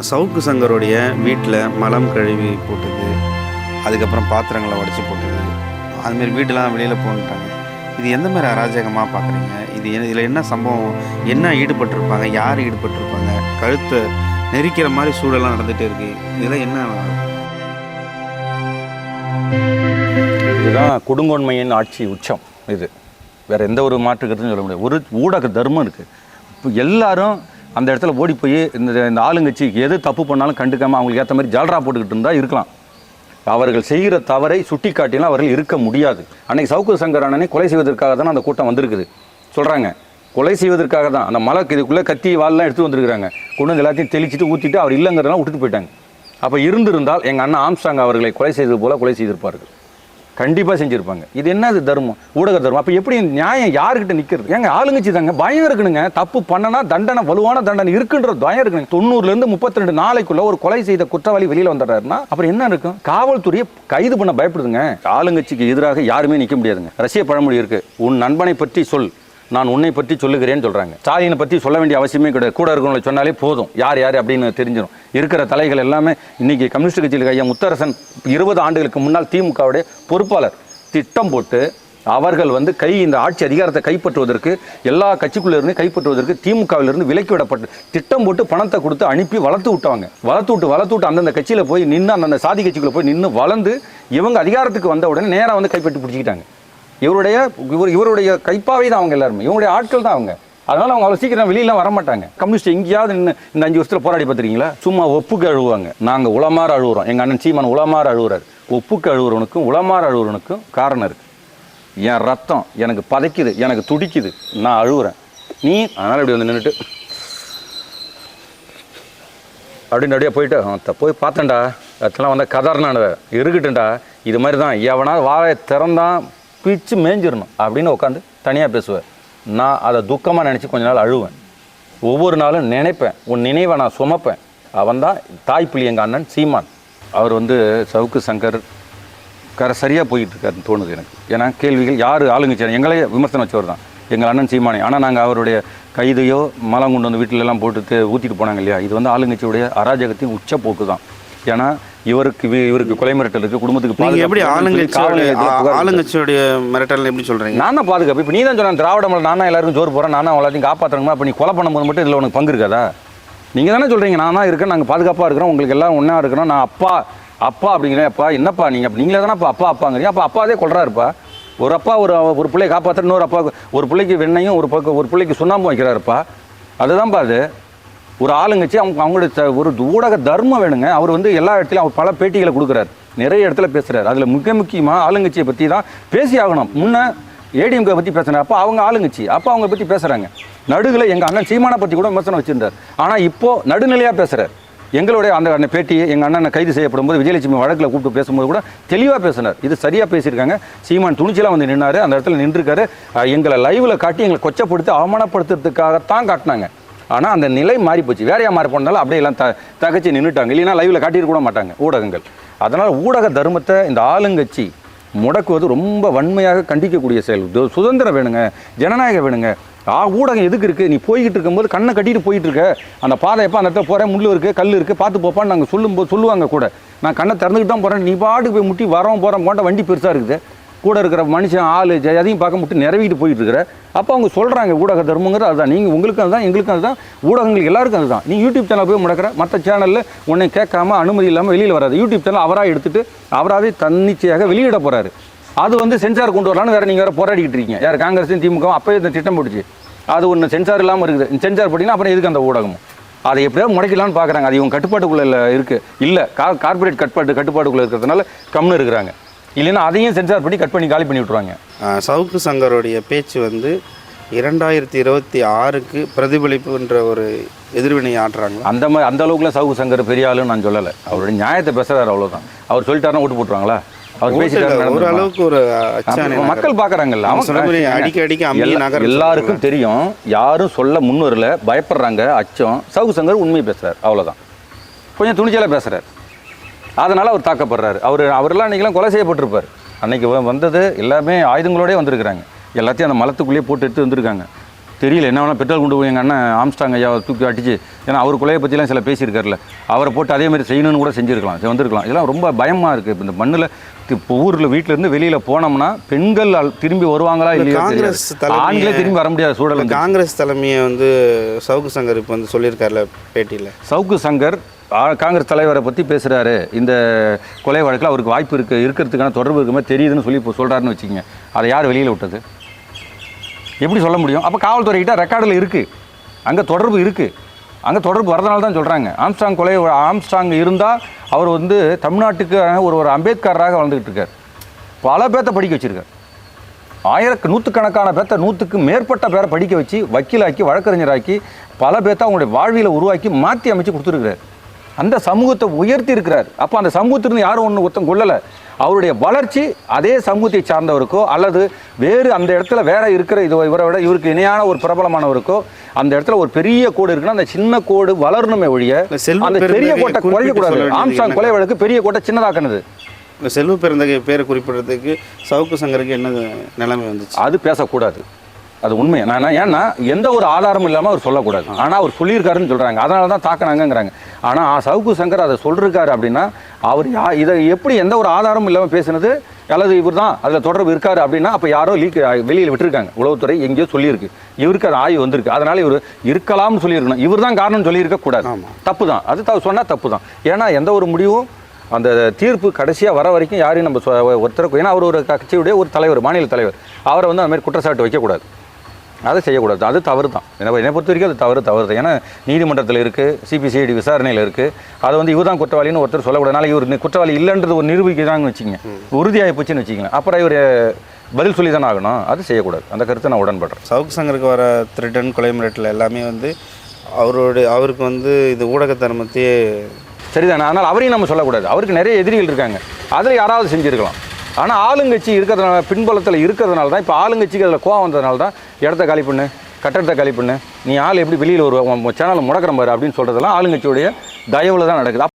சவுக்கு சங்கருடைய வீட்டில் மலம் கழுவி போட்டது அதுக்கப்புறம் பாத்திரங்களை உடச்சி போட்டது. அதுமாரி வீடெல்லாம் வெளியில் போன்ட்டாங்க இது எந்த மாதிரி அராஜகமாக பார்க்குறீங்க? இது இதில் என்ன சம்பவம்? என்ன ஈடுபட்டிருப்பாங்க? யார் ஈடுபட்டிருப்பாங்க? கழுத்தை நெரிக்கிற மாதிரி சூழலாம் நடந்துகிட்டே இருக்கு. இதெல்லாம் என்ன? இதுதான் கொடுங்கோன்மையின் ஆட்சி உச்சம். இது வேறு எந்த ஒரு மாற்று கருத்தும் சொல்ல முடியாது. ஒரு ஊடக தர்மம் இருக்குது இப்போ எல்லாரும் அந்த இடத்துல ஓடி போய் இந்த இந்த ஆளுங்கட்சி எது தப்பு பண்ணாலும் கண்டுக்காமல் அவங்களுக்கு ஏற்ற மாதிரி ஜால்ரா போட்டுக்கிட்டு இருந்தால் இருக்கலாம். அவர்கள் செய்கிற தவறை சுட்டி காட்டினால் அவர்கள் இருக்க முடியாது. அன்னைக்கு சவுக்கு சங்கர் அண்ணனை கொலை செய்வதற்காக தான் அந்த கூட்டம் வந்திருக்குது. சொல்கிறாங்க கொலை செய்வதற்காக தான். அந்த மலை இதுக்குள்ளே கத்தி வால்லாம் எடுத்து வந்திருக்கிறாங்க. கொண்டு வந்து எல்லாத்தையும் தெளிச்சுட்டு ஊற்றிட்டு அவர் இல்லைங்கிறதெல்லாம் விட்டுட்டு போயிட்டாங்க. அப்போ இருந்திருந்தால் எங்கள் அண்ணன் ஆம்ஸ்டாங் அவர்களை கொலை செய்தது போல கொலை செய்திருப்பார்கள். கண்டிப்பாக செஞ்சுருப்பாங்க. இது என்னது தர்மம்? ஊடக தர்மம். அப்போ எப்படி நியாயம் யாருக்கிட்ட நிற்கிறது ஏங்க ஆளுங்கட்சி தாங்க. பயம் இருக்கணுங்க தப்பு பண்ணனா தண்டனை வலுவான தண்டனை இருக்குன்ற பயம் இருக்கணுங்க தொண்ணூறுலேருந்து முப்பத்தி ரெண்டு நாளைக்குள்ள ஒரு கொலை செய்த குற்றவாளி வெளியில் வந்துடுறாருன்னா அப்புறம் என்ன இருக்கும்? காவல்துறையை கைது பண்ண பயப்படுதுங்க. ஆளுங்கட்சிக்கு எதிராக யாருமே நிற்க முடியாதுங்க. ரஷ்ய பழமொழி இருக்கு. உன் நண்பனை பற்றி சொல். நான் உன்னை பற்றி சொல்லுகிறேன்னு சொல்கிறாங்க ஸ்டாலினை பற்றி சொல்ல வேண்டிய அவசியமே கிடையாது. கூட இருக்கவங்களை சொன்னாலே போதும். யார் யார் அப்படின்னு தெரிஞ்சிடும் இருக்கிற தலைகள் எல்லாமே இன்றைக்கி கம்யூனிஸ்ட் கட்சியில் ஐயா முத்தரசன் இருபது ஆண்டுகளுக்கு முன்னால் திமுகவுடைய பொறுப்பாளர். திட்டம் போட்டு அவர்கள் வந்து கை இந்த ஆட்சி அதிகாரத்தை கைப்பற்றுவதற்கு எல்லா கட்சிக்குள்ளிருந்து கைப்பற்றுவதற்கு திமுகவிலிருந்து விலக்கி விடப்பட்டு திட்டம் போட்டு பணத்தை கொடுத்து அனுப்பி வளர்த்து விட்டாங்க வளர்த்து விட்டு வளர்த்து விட்டு அந்தந்த கட்சியில் போய் நின்று அந்தந்த சாதி கட்சிக்குள்ளே போய் நின்று வளர்ந்து இவங்க அதிகாரத்துக்கு வந்த உடனே நேராக வந்து கைப்பற்றி பிடிச்சிக்கிட்டாங்க. இவருடைய இவர் இவருடைய கைப்பாவை தான் அவங்க எல்லாருமே. இவருடைய ஆட்கள் தான் அவங்க. அதனால அவங்க அவ்வளோ சீக்கிரம் வெளியில வர மாட்டாங்க கம்யூனிஸ்ட் எங்கேயாவது நின்று இந்த அஞ்சு வருஷத்துல போராடி பார்த்துருக்கீங்களா? சும்மா ஒப்புக்கு அழுவாங்க. நாங்கள் உளமாற அழுகுறோம் எங்கள் அண்ணன் சீமான் உளமாற அழுகுறாரு ஒப்புக்கு அழுகுறவனுக்கும் உளமாற அழுகுறவனுக்கும் காரணம் இருக்கு. என் ரத்தம் எனக்கு பதைக்குது எனக்கு துடிக்குது. நான் அழுகுறேன் நீ அதனால் இப்படி வந்து நின்றுட்டு அப்படின்னு அப்படியே போயிட்டு போய் பார்த்தேன்டா. அதெல்லாம் வந்து கதர்னான இருக்கட்டும்டா இது மாதிரி தான். எவனாவது வாயை திறந்தான் பிச்சு மேஞ்சிடணும் அப்படின்னு உட்காந்து தனியாக பேசுவேன் நான் அதை துக்கமாக நினச்சி கொஞ்ச நாள் அழுவேன். ஒவ்வொரு நாளும் நினைப்பேன். உன் நினைவை நான் சுமப்பேன். அவன் தான் தாய்ப்புலி எங்கள் அண்ணன் சீமான். அவர் வந்து சவுக்கு சங்கர் கரை சரியாக போயிட்டு இருக்காருன்னு தோணுது எனக்கு. ஏன்னா கேள்விகள் யார் ஆளுங்கட்சி எங்களே விமர்சனம் வச்சவர் தான். எங்கள் அண்ணன் சீமானே. ஆனால் நாங்கள் அவருடைய கைதையோ மலம் கொண்டு வந்து வீட்டிலலாம் எல்லாம் போட்டு போனாங்க இல்லையா? இது வந்து ஆளுங்கட்சியுடைய அராஜகத்தின் உச்சப்போக்கு தான் ஏன்னா இவருக்கு இவருக்கு கொலை மிரட்டல் இருக்கு குடும்பத்துக்கு நீங்க எப்படி ஆளுங்கட்சியோடைய. ஆளுங்கட்சியோடைய மிரட்டல் எப்படி சொல்றீங்க? நான் தான் பாதுகாப்பு. இப்போ நீ தான் சொன்ன திராவிட மலை நான் எல்லாருக்கும் ஜோர் போகிறேன் நான் எல்லாத்தையும் காப்பாற்றுறேன் அப்போ நீ கொலை பண்ணும்போது மட்டும் இதில் உனக்கு பங்கு இருக்காதா? நீங்கள் தானே சொல்கிறீங்க நான் தான் இருக்கேன் நாங்கள் பாதுகாப்பாக இருக்கிறோம் உங்களுக்கு எல்லாம் ஒன்றா இருக்கிறோம் நான் அப்பா அப்பா அப்படிங்கிறேன் அப்பா என்னப்பா நீங்கள் நீங்களே தானே அப்பா அப்பா அப்பாங்கிறீங்க. அப்போ அப்பாதே கொள்றாருப்பா. ஒரு அப்பா ஒரு ஒரு பிள்ளையை காப்பாற்ற இன்னொரு அப்பா ஒரு பிள்ளைக்கு வெண்ணையும் ஒரு பக்கம் ஒரு பிள்ளைக்கு சுண்ணாம்பு வைக்கிறாருப்பா. அதுதான்ப்பா அது. ஒரு ஆளுங்கட்சி அவங்க அவங்களுடைய ஒரு ஊடக தர்மம் வேணுங்க. அவர் வந்து எல்லா இடத்துலையும் அவர் பல பேட்டிகளை கொடுக்குறாரு. நிறைய இடத்துல பேசுகிறார் அதில் மிக முக்கியமாக ஆளுங்கட்சியை பற்றி தான் பேசி ஆகணும். முன்னே ஏடிஎம்கே பற்றி பேசுறாரு அப்போ அவங்க ஆளுங்கட்சி அப்போ அவங்க பற்றி பேசுகிறாங்க நடுவில் எங்கள் அண்ணன் சீமானை பற்றி கூட விமர்சனம் வச்சுருந்தார். ஆனால் இப்போது நடுநிலையாக பேசுகிறார் எங்களுடைய அந்த அண்ணன் பேட்டி எங்கள் அண்ணனை கைது செய்யப்படும் போது விஜயலட்சுமி வழக்கில் கூப்பிட்டு பேசும்போது கூட தெளிவாக பேசினார். இது சரியாக பேசியிருக்காங்க. சீமான் துணிச்சலாக வந்து நின்னார். அந்த இடத்துல நின்றுருக்காரு. எங்களை லைவில் காட்டி எங்களை கொச்சப்படுத்தி அவமானப்படுத்துறதுக்காகத்தான் காட்டினாங்க. ஆனால் அந்த நிலை மாறி போச்சு. வேறையாக மாறி போனாலும் அப்படியே எல்லாம் த தகச்சு நின்றுட்டாங்க இல்லைன்னா லைவில் காட்டியிருக்க கூட மாட்டாங்க ஊடகங்கள். அதனால் ஊடக தர்மத்தை இந்த ஆளுங்கட்சி முடக்குவது ரொம்ப வன்மையாக கண்டிக்கக்கூடிய செயல். சுதந்திரம் வேணுங்க ஜனநாயகம் வேணுங்க. ஆ ஊடகம் எதுக்கு இருக்குது நீ போய்கிட்டு இருக்கும்போது கண்ணை கட்டிட்டு போயிட்டு இருக்க. அந்த பாதை எப்போ அந்த இடத்துல போகிறேன் முள் இருக்குது கல் இருக்குது பார்த்து போப்பான்னு நாங்கள் சொல்லும்போது சொல்லுவாங்க கூட. நான் கண்ணை திறந்துக்கிட்டு தான் போகிறேன் நீ பாட்டுக்கு போய் முட்டி வரோம் போகிறோம் போட்ட வண்டி பெருசாக இருக்குது. கூட இருக்கிற மனுஷன் ஆள் அதையும் எதையும் பார்க்க முட்டு நிறவிட்டு போயிட்டு இருக்கிற அப்போ அவங்க சொல்கிறாங்க ஊடக தர்மங்கிறது அதுதான். நீங்கள் உங்களுக்கும் அதுதான் எங்களுக்கும் அதுதான். ஊடகங்களுக்கு எல்லாருக்கும் அதுதான். நீ யூடியூப் சேனல் போய் முடக்கிற. மற்ற சேனலில் உன்னை கேட்காம அனுமதி இல்லாமல் வெளியில் வராது. யூடியூப் சேனல் அவராக எடுத்துட்டு அவராகவே தன்னிச்சையாக வெளியிட போகிறாரு அது வந்து சென்சார் கொண்டு வரலான்னு வேறு நீங்கள் வேறு போராடிக்கிட்டு இருக்கீங்க. யார் காங்கிரஸும் திமுக அப்போயே இந்த திட்டம் போட்டுச்சு. அது ஒன்று சென்சார் இல்லாமல் இருக்குது. சென்சார் போட்டிங்கன்னா அப்புறம் எதுக்கு அந்த ஊடகமும் அதை எப்படியாவது முடைக்கலாம்னு பார்க்குறாங்க அது இவங்க கட்டுப்பாட்டுக்குள்ளே இல்லை இருக்குது இல்லை கா கார்பரேட் கட்டுப்பாட்டு கட்டுப்பாட்டுக்குள்ளே இருக்கிறதுனால கம்னு இருக்கிறாங்க. இல்லைன்னா அதையும் சென்சார் பண்ணி கட் பண்ணி காலி பண்ணி விட்ருவாங்க சவுக்கு சங்கருடைய பேச்சு வந்து இரண்டாயிரத்தி இருபத்தி ஆறுக்கு பிரதிபலிப்புன்ற ஒரு எதிர்வினை ஆற்றுறாங்களா அந்த மாதிரி அந்த அளவுக்குலாம் சவுக்கு சங்கர் பெரிய ஆளுன்னு நான் சொல்லலை. அவருடைய நியாயத்தை பேசுறாரு அவ்வளவுதான். அவர் சொல்லிட்டாருன்னா ஓட்டு போட்டுருவாங்களா? அவர் பேசிட்டாரு ஒரு? அளவுக்கு ஒரு மக்கள் மாதிரி அவங்க அடிக்க அடிக்க எல்லாருக்கும் தெரியும். யாரும் சொல்ல முன்வரல பயப்படுறாங்க. அச்சம். சவுக்கு சங்கர் உண்மையை பேசுறாரு. அவ்வளவுதான். கொஞ்சம் துணிச்சலா பேசுறாரு. அதனால அவர் தாக்கப்படுறாரு. அவர் அவரெல்லாம் அன்னைக்கெல்லாம் கொலை செய்யப்பட்டிருப்பார். அன்னைக்கு வ- வந்தது எல்லாமே ஆயுதங்களோடய வந்திருக்கிறாங்க. எல்லாத்தையும் அந்த மலத்துக்குள்ளேயே போட்டு எடுத்து வந்திருக்காங்க. தெரியல என்ன வேணா பெட்ரோல் கொண்டு போய் எங்கள் அண்ணன் ஆம்ஸ்டாங் ஐயாவை தூக்கி அடிச்சு ஏன்னா அவர் கொலையை பற்றிலாம் சில பேசியிருக்காருல்ல. அவரை போட்டு அதே மாதிரி செய்யணும்னு கூட செஞ்சுருக்கலாம். வந்திருக்கலாம். இதெல்லாம் ரொம்ப பயமாக இருக்குது இப்போ இந்த மண்ணில் இப்போ ஊரில் வீட்டிலேருந்து வெளியில் போனோம்னா பெண்கள் திரும்பி வருவாங்களா இல்லையா காங்கிரஸ் ஆண்களே திரும்பி வர முடியாத சூழல் காங்கிரஸ் தலைமையை வந்து சவுக்கு சங்கர் இப்போ வந்து சொல்லியிருக்காருல பேட்டியில். சவுக்கு சங்கர் காங்கிரஸ் தலைவரை பற்றி பேசுகிறாரு இந்த கொலை வழக்கில் அவருக்கு வாய்ப்பு இருக்குது இருக்கிறதுக்கான தொடர்பு இருக்குமே தெரியுதுன்னு சொல்லி இப்போ சொல்கிறாருன்னு வச்சுக்கோங்க. அதை யார் வெளியில் விட்டது? எப்படி சொல்ல முடியும்? அப்போ காவல்துறைகிட்ட ரெக்கார்டில் இருக்குது அங்கே தொடர்பு இருக்குது அங்கே தொடர்பு வரதுனால தான் சொல்கிறாங்க ஆம்ஸ்டாங் கொலை ஆம்ஸ்டாங் இருந்தால் அவர் வந்து தமிழ்நாட்டுக்கு ஒரு ஒரு அம்பேத்கராக வளர்ந்துக்கிட்டு இருக்கார். பல பேர்த்த படிக்க வச்சுருக்கார். ஆயிரக்கு நூற்றுக்கணக்கான பேர்த்த நூற்றுக்கு மேற்பட்ட பேரை படிக்க வச்சு வக்கீலாக்கி வழக்கறிஞராக்கி பல பேர்த்த அவங்களுடைய வாழ்வியலை உருவாக்கி மாற்றி அமைச்சு கொடுத்துருக்குறாரு. அந்த சமூகத்தை உயர்த்தி இருக்கிறார். அப்போ அந்த சமூகத்திலிருந்து யாரும் ஒன்று ஒருத்தம் கொள்ளலை அவருடைய வளர்ச்சி அதே சமூகத்தை சார்ந்தவருக்கோ அல்லது வேறு அந்த இடத்துல வேற இருக்கிற இது இவரை விட இவருக்கு இணையான ஒரு பிரபலமானவருக்கோ அந்த இடத்துல ஒரு பெரிய கோடு இருக்குன்னா அந்த சின்ன கோடு வளரணுமே ஒழிய அந்த பெரிய கோட்டை குறையக்கூடாது. ஆம்சாங்? கொலை வழக்கு பெரிய கோட்டை சின்னதாக்குனது. இந்த செல்வ பெருந்தகை பேரை குறிப்பிடுறதுக்கு சவுக்கு சங்கருக்கு என்ன நிலைமை வந்துச்சு? அது பேசக்கூடாது. அது உண்மை. நான் ஏன்னா எந்த ஒரு ஆதாரமும் இல்லாமல் அவர் சொல்லக்கூடாது. ஆனால் அவர் சொல்லியிருக்காருன்னு சொல்கிறாங்க அதனால தான் தாக்கினாங்கங்கிறாங்க. ஆனால் சவுக்கு சங்கர் அதை சொல்லிருக்காரு அப்படின்னா அவர் யா இதை எப்படி எந்த ஒரு ஆதாரமும் இல்லாமல் பேசுனது? அல்லது இவர் தான் அதில் தொடர்பு இருக்காரு அப்படின்னா அப்போ யாரோ லீக் வெளியில் விட்டுருக்காங்க. உளவுத்துறை எங்கேயோ சொல்லியிருக்கு. இவருக்கு அது ஆய்வு வந்திருக்கு. அதனால இவர் இருக்கலாம்னு சொல்லியிருக்கணும். இவர் தான் காரணம் சொல்லியிருக்க கூடாது. தப்பு தான். அது த சொன்னால் தப்பு தான். ஏன்னா எந்த ஒரு முடிவும் அந்த தீர்ப்பு கடைசியாக வர வரைக்கும் யாரையும் நம்ம ஒருத்தருக்கு ஏன்னா அவர் ஒரு கட்சியுடைய ஒரு தலைவர் மாநில தலைவர். அவரை வந்து அந்த மாதிரி குற்றச்சாட்டு வைக்கக்கூடாது. அதை செய்யக்கூடாது. அது தவறு தான் என்னை என்னை பொறுத்த வரைக்கும் அது தவறு தவறு தான் ஏன்னா நீதிமன்றத்தில் இருக்குது சிபிசிஐடி விசாரணையில் இருக்குது அதை வந்து இவர் தான் குற்றவாளின்னு ஒருத்தர் சொல்லக்கூடாது. அதனால இவர் குற்றவாளி இல்லைன்றது ஒரு நிரூபிக்கிறாங்கன்னு வச்சுங்க உறுதியாகி போச்சுன்னு வச்சுக்கலாம் அப்புறம் இவர் பதில் சொல்லி தானே ஆகணும். அது செய்யக்கூடாது. அந்த கருத்தை நான் உடன்படுறேன். சவுக்கு சங்கருக்கு வர திருடன் கொலை மிரட்டல் எல்லாமே வந்து அவருடைய அவருக்கு வந்து இது ஊடக தர்மத்தையே சரிதானே? அதனால் அவரையும் நம்ம சொல்லக்கூடாது. அவருக்கு நிறைய எதிரிகள் இருக்காங்க. அதில் யாராவது செஞ்சுருக்கலாம். ஆனால் ஆளுங்கட்சி இருக்கிறதுனால பின்பலத்தில் இருக்கிறதுனால தான் இப்போ ஆளுங்கட்சிக்கு அதில் கோவம் வந்ததுனால தான் இடத்த காலி பண்ணு கட்டடத்தை காலி பண்ணு நீ ஆள் எப்படி வெளியில் ஒரு சேனலை முடக்கிற பாரு அப்படின்னு சொல்கிறதெல்லாம் ஆளுங்கட்சியுடைய தயவில் தான் நடக்குது.